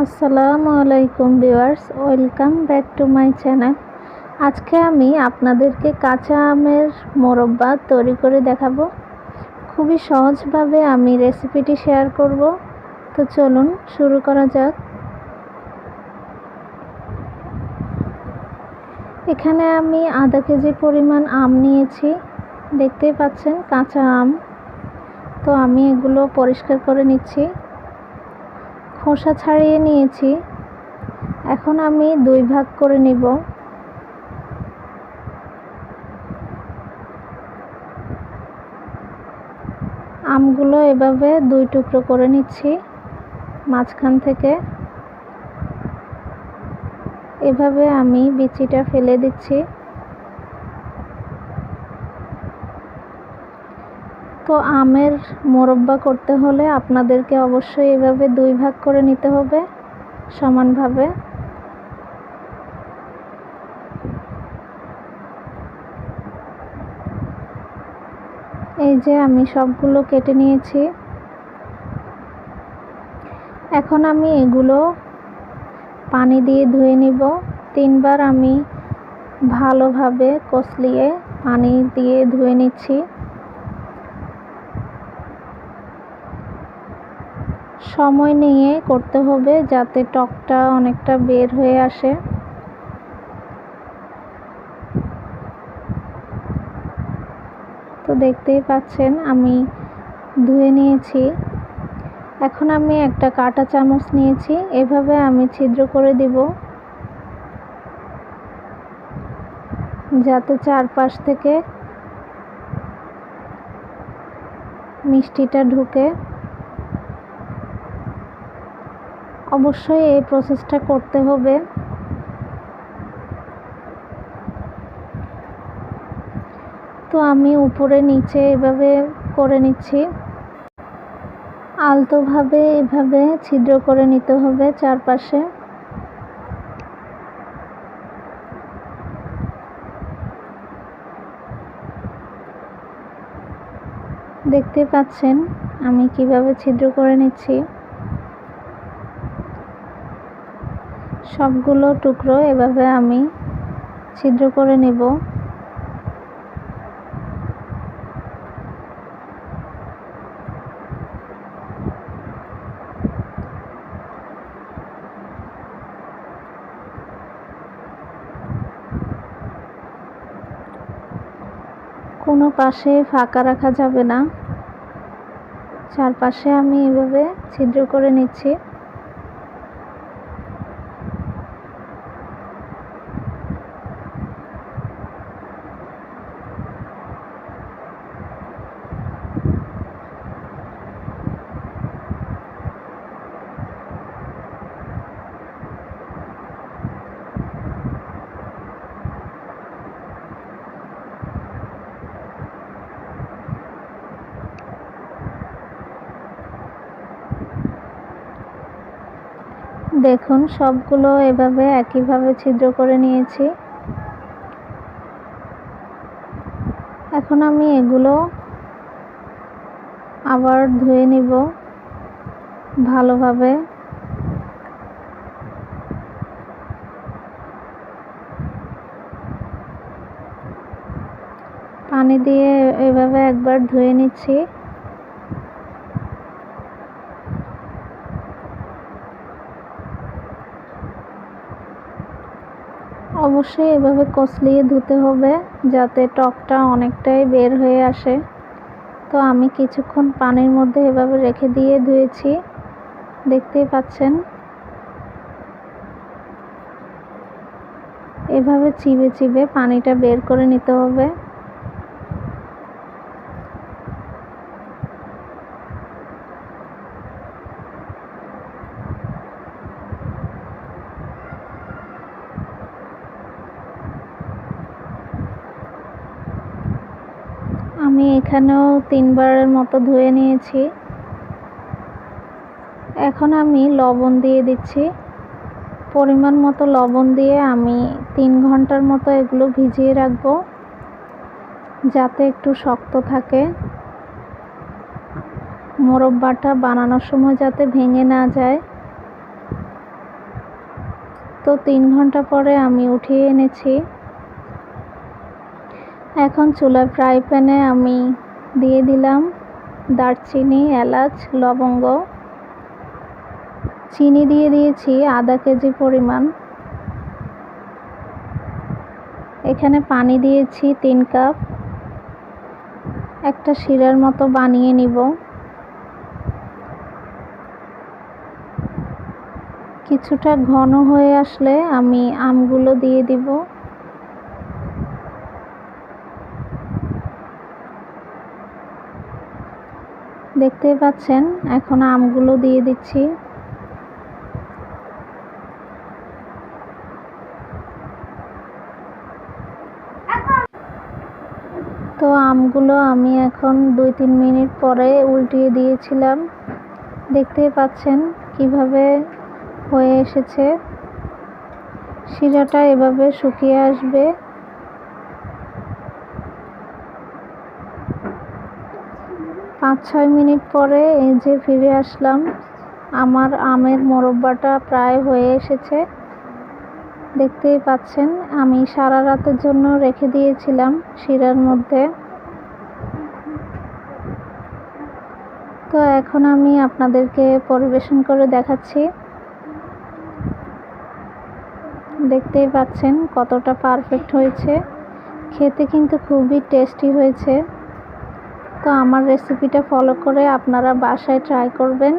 আসসালামু আলাইকুম viewers, welcome back to my channel. আজকে আমি আপনাদেরকে কাঁচা আমের মোরব্বা তৈরি করে দেখাবো। খুবই সহজভাবে আমি রেসিপিটি শেয়ার করব। তো চলুন শুরু করা যাক। এখানে আমি আধা কেজি পরিমাণ আম নিয়েছি। দেখতেই পাচ্ছেন কাঁচা আম। তো আমি এগুলো পরিষ্কার করে নিচ্ছি। খোসা ছাড়িয়ে নিয়েছি। এখন আমি দুই ভাগ করে নিব। আমগুলো এভাবে দুই টুকরো করে নিচ্ছি মাঝখান থেকে। এভাবে আমি বিচিটা ফেলে দিচ্ছি। তো আমের মোরব্বা করতে হলে আপনাদেরকে অবশ্যই এভাবে দুই ভাগ করে নিতে হবে, সমানভাবে। এই যে আমি সবগুলো কেটে নিয়েছি। এখন আমি এগুলো পানি দিয়ে ধুয়ে নিব। তিনবার আমি ভালোভাবে কষলিয়ে পানি দিয়ে ধুয়ে নিচ্ছি। সময় নিয়ে করতে হবে যাতে টকটা অনেকটা বের হয়ে আসে। তো দেখতেই পাচ্ছেন, আমি ধুয়ে নিয়েছি। এখন আমি একটা কাটা চামচ নিয়েছি, এভাবে আমি ছিদ্র করে দিব। যাতে চারপাশ থেকে মিষ্টিটা ঢুকে। অবশ্যই এই প্রসেসটা করতে হবে। তো আমি উপরে, নিচে এভাবে করে নিচ্ছি। আলতোভাবে এভাবে ছিদ্র করে নিতে হবে চারপাশে। দেখতে পাচ্ছেন আমি কীভাবে ছিদ্র করে নিচ্ছি। সবগুলো টুকরো এভাবে আমি ছিদ্র করে নেব। কোনো পাশে ফাঁকা রাখা যাবে না। চারপাশে আমি এভাবে ছিদ্র করে নিচ্ছি। দেখুন, সবগুলো এভাবে একইভাবে ছিদ্র করে নিয়েছি। এখন আমি এগুলো আবার ধুয়ে নিব ভালোভাবে। পানি দিয়ে এভাবে একবার ধুয়ে নিচ্ছি। অবশ্যই এভাবে কষলিয়ে ধুতে হবে যাতে টকটা অনেকটাই বের হয়ে আসে। তো আমি কিছুক্ষণ পানির মধ্যে এভাবে রেখে দিয়ে ধুয়েছি। দেখতেই পাচ্ছেন? এভাবে চিবে চিবে পানিটা বের করে নিতে হবে। আমি এখানেও তিনবারের মতো ধুয়ে নিয়েছি। এখন আমি লবণ দিয়ে দিচ্ছি। পরিমাণ মতো লবণ দিয়ে আমি তিন ঘণ্টার মতো এগুলো ভিজিয়ে রাখব, যাতে একটু শক্ত থাকে। মোরব্বাটা বানানোর সময় যাতে ভেঙে না যায়। তো তিন ঘণ্টা পরে আমি উঠিয়ে এনেছি। এখন চুলার ফ্রাই প্যানে আমি দিয়ে দিলাম দারচিনি, এলাচ, লবঙ্গ। চিনি দিয়ে দিয়েছি আধা কেজি পরিমাণ। এখানে পানি দিয়েছি তিন কাপ। একটা শিরার মতো বানিয়ে নিব। কিছুটা ঘন হয়ে আসলে আমি আমগুলো দিয়ে দিব। দেখতেই পাচ্ছেন, এখন আমগুলো দিয়ে দিচ্ছি। তো আমগুলো আমি এখন দুই তিন মিনিট পরে উল্টিয়ে দিয়েছিলাম। দেখতেই পাচ্ছেন কীভাবে হয়ে এসেছে। শিরাটা এভাবে শুকিয়ে আসবে। পাঁচ ছয় মিনিট পরে এই যে ফিরে আসলাম, আমার আমের মোরব্বাটা প্রায় হয়ে এসেছে। দেখতেই পাচ্ছেন, আমি সারা রাতের জন্য রেখে দিয়েছিলাম শিরার মধ্যে। তো এখন আমি আপনাদেরকে পরিবেশন করে দেখাচ্ছি। দেখতেই পাচ্ছেন কতটা পারফেক্ট হয়েছে। খেতে কিন্তু খুবই টেস্টি হয়েছে। তো আমার রেসিপিটা ফলো করে আপনারা বাসায় ট্রাই করবেন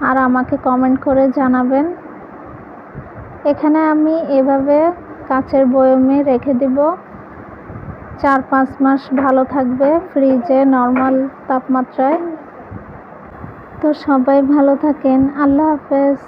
আর আমাকে কমেন্ট করে জানাবেন। এখানে আমি এভাবে কাচের বয়মে রেখে দিব। চার পাঁচ মাস ভালো থাকবে ফ্রিজে নর্মাল তাপমাত্রায়। তো সবাই ভালো থাকেন, আল্লাহ হাফেজ।